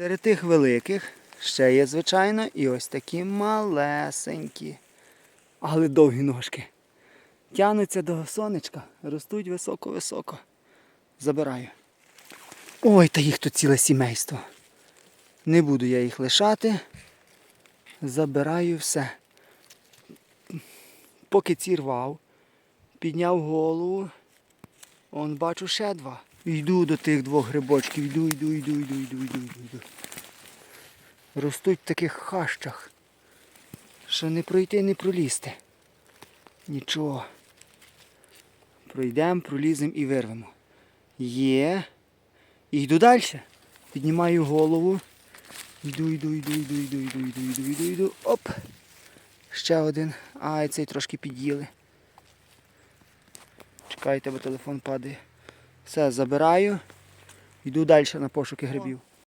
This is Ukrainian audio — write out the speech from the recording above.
Серед тих великих ще є, звичайно, і ось такі малесенькі, але довгі ножки. Тянуться до сонечка, ростуть високо-високо. Забираю. Ой, та їх тут ціле сімейство. Не буду я їх лишати. Забираю все. Поки ці рвав, підняв голову. Он бачу ще два. Йду до тих двох грибочків, йду, йду, йду, йду, йду, йду, йду, йду. Ростуть в таких хащах, що не пройти, не пролізти. Нічого. Пройдемо, проліземо і вирвемо. Є. І йду далі. Піднімаю голову. Йду, йду, йду, йду, йду, йду, йду, йду, йду, йду. Оп. Ще один. Ай, цей трошки під'їли. Чекайте, бо телефон падає. Все, забираю. Йду далі на пошуки грибів.